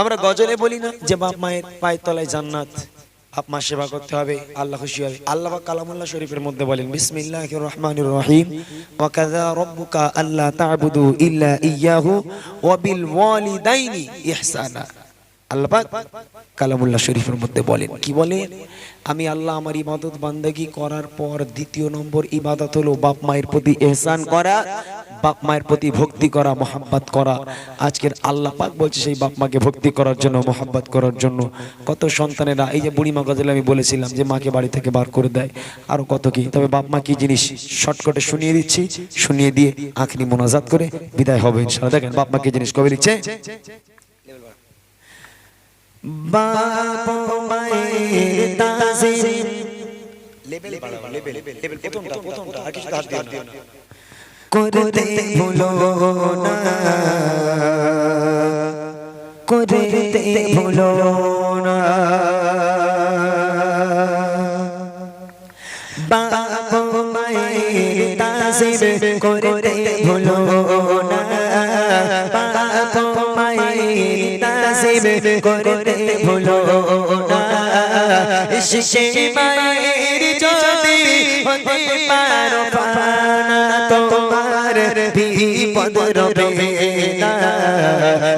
আমরা গজলে বলি না যে বাপ মায়ের পায়ের তলায় জান্নাত। বাপ মা সেবা করতে হবে, আল্লাহ খুশি হবে। আল্লাহ কালামুল্লাহ শরীফের মধ্যে বলেন, বিসমিল্লাহির রহমানির রহিম। ওয়া কাযা রাব্বুকা আল্লা তা'বুদু ইল্লা ইয়াহু ওয়া বিল ওয়ালিদাইনি ইহসানা। আল্লাহ পাক কালামুল্লাহ শরীফের মধ্যে বলেন, কি বলেন আমি আল্লাহ আমার ইবাদত বান্দাগি করার পর দ্বিতীয় নম্বর ইবাদত হলো বাপ মায়ের প্রতি এহসান করা, বাপ মায়ের প্রতি ভক্তি করা, মোহাব্বত করা। আজকের আল্লাহ পাক বলছে সেই বাপ মাকে ভক্তি করার জন্য, মোহাব্বত করার জন্য। কত সন্তানেরা, এই যে বুড়িমা গজলে আমি বলেছিলাম যে মাকে বাড়ি থেকে বার করে দেয়। আরও কত কি? তবে বাপ মা কি জিনিস? শর্টকটে শুনিয়ে দিচ্ছি, শুনিয়ে দিয়ে আখরি মোনাজাত করে বিদায় হবে ইনশাআল্লাহ। দেখেন, বাপ মা কি জিনিস কবে লিখছে বাপ মায়ের তাজিম লেভেল বাড়াও লেভেল লেভেল প্রথমটা করতে ভুলো করতে ভুলো না করতে ভুলো না। তাজিম করতে ভুলো না। শিশে মায়ের যদি হতে পারো পানা তোমার বিপদ রবে না।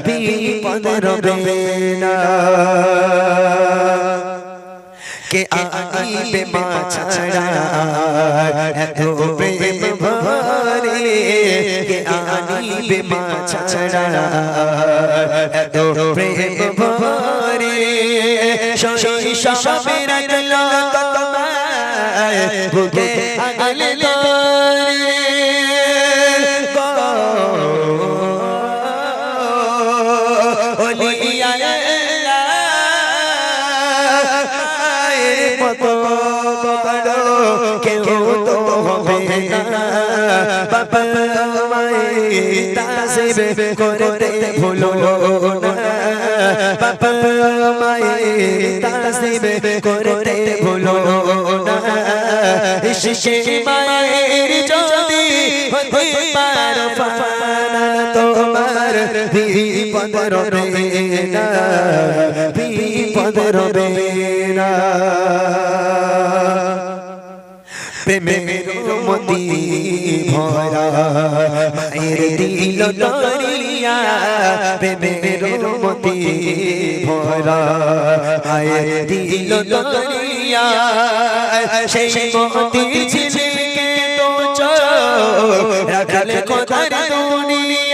বিপদ রবে না। কে আইবে মা ছাড়া এত প্রেম ভরে কে আইবে মা ছাড়া এত প্রেম ভরে শৈশবে রাখল তোমায় বুকে আগলে মতো কেউ তো হবে বাবা তাসিব করতে ভুলো না। বাবা তাসিব করতে ভুলো না। শিশে মায়ের বিপদ রবে না বিপদ রবে না প্রেমের মতি ভরা মায়ের দিল দরিয়া প্রেমের মতি ভরা মায়ের দিল দরিয়া সেই মতি ঝিলকে তো রাখলে কোথার দুনিয়া।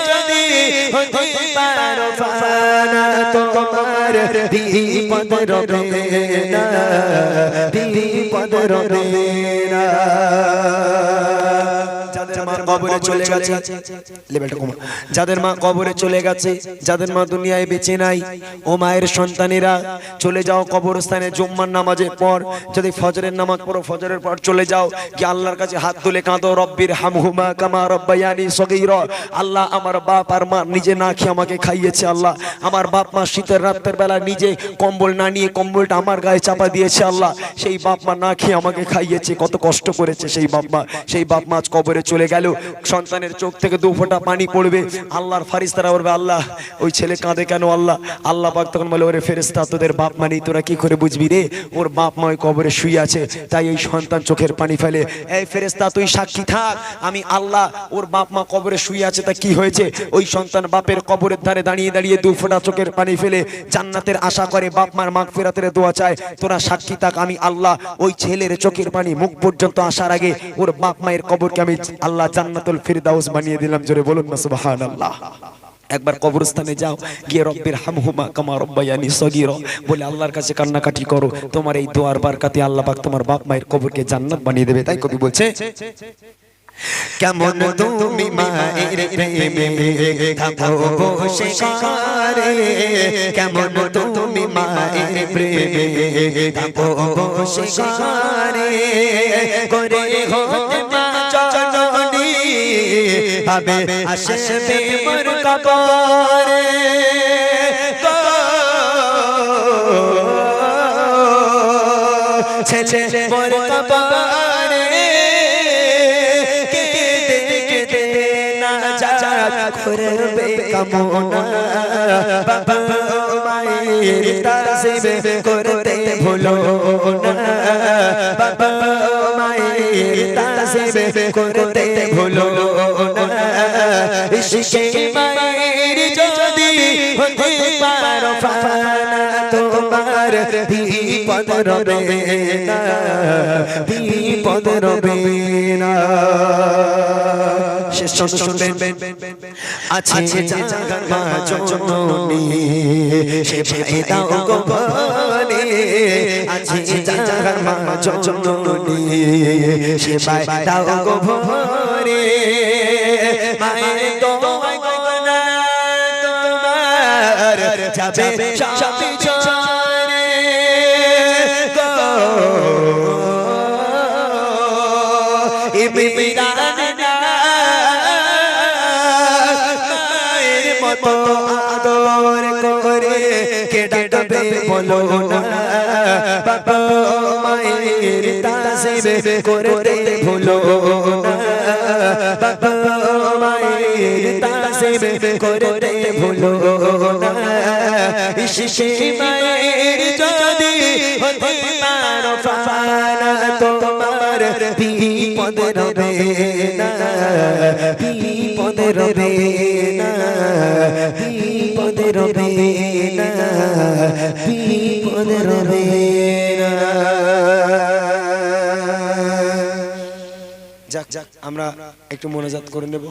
পারো পানা তোমার বিপদ রবে না বিপদ রবে না কবরে চলে গেছে। লেভেলটা কমা। যাদের মা কবরে চলে গেছে, যাদের মা দুনিয়ায় বেঁচে নাই, ও মায়ের সন্তানেরা, চলে যাও কবরস্থানে জুম্মার নামাজের পর। যদি ফজরের নামাজ পড়ো, ফজরের পর চলে যাও কি আল্লাহর কাছে হাত তুলে কাঁদো, রব্বির হামহুমা কামা রব্বায়ানি সগীরা। আল্লাহ আমার বাপ আর মা নিজে না খেয়ে আমাকে খাইয়েছে, আল্লাহ। আমার বাপ মা শীতের রাতের বেলা নিজে কম্বল না নিয়ে কম্বলটা আমার গায়ে চাপা দিয়েছে, আল্লাহ। সেই বাপ মা না খেয়ে আমাকে খাইয়েছে, কত কষ্ট করেছে সেই বাপ মা। সেই বাপ মা আজ কবরে চলে গেল সন্তানের চোখ থেকে দু ফোঁটা পানি পড়বে। আল্লাহর ফারিস্তারা বলবে, আল্লাহ, ওই ছেলে কাঁদে কেন আল্লাহ? আল্লাহ পাক তখন বলে, ওরে ফেরেস্তা তোদের বাপ মা নেই, তোরা কি করে বুঝবি রে? ওর বাপ মা ওই কবরে শুয়ে আছে, তাই এই সন্তান চোখের পানি ফেলে। এই ফেরেস্তা তুই সাক্ষী থাক, আমি আল্লাহ ওর বাপ মা কবরে শুয়ে আছে, তা কি হয়েছে? ওই সন্তান বাপের কবরের ধারে দাঁড়িয়ে দাঁড়িয়ে দু ফোঁটা চোখের পানি ফেলে জান্নাতের আশা করে, বাপ মার মাগ ফেরাতের দোয়া চায়, তোরা সাক্ষী থাক, আমি আল্লাহ ওই ছেলের চোখের পানি মুখ পর্যন্ত আসার আগে ওর বাপ মায়ের কবরকে আমি আল্লাহ জান্নাতুল ফিরদাউস বানিয়ে দিলাম, জোরে বলুন না, সুবহানাল্লাহ। একবার কবরস্থানে যাও, গিয়ে রব্বের হামহুমা কামা রব্বায়ানি সগীর। বলে আল্লাহর কাছে কান্নাকাটি করো, তোমার এই দোয়ার বারকাতে আল্লাহ পাক তোমার বাপ মায়ের কবরকে জান্নাত বানিয়ে দেবে, তাই কবি বলছে। কেমন তুমি মায়ের প্রেমে থাকো বসে কারে কেমন তুমি মায়ের প্রেমে থাকো বসে কারে করে হতে জননী ভাবে আসবে মোর কবরে। ছেলে মোর কবরে। করবে কামনা। বাবা মায়ের তাসিবে করতে ভুলো না। বাবা মায়ের তাসিবে করতে ভুলো না। ইশকে মায়ের যদি হতে পারো ফানা তোমার বিপদ রবে না, বিপদ রবে আছে জাগার মা সে ভাই দাও গো আছে জাগার মা জননী সে ভাই দাও গো ভরে। মায়ের দোয়া গো। না তোমার যাবে চরে গো মতো। কে ডাকবে বলো না। বাবা, মায়ের তাসিবে করতে ভুলো না। বাবা, মায়ের তাসিবে করতে ভুলো না। ইশকে মায়ের যদি হতে পারো ফানা তোমার বিপদ রবে না। বিপদ রবে না। বিপদ রবে যাক যাক আমরা একটু মনোজাত করে নেব।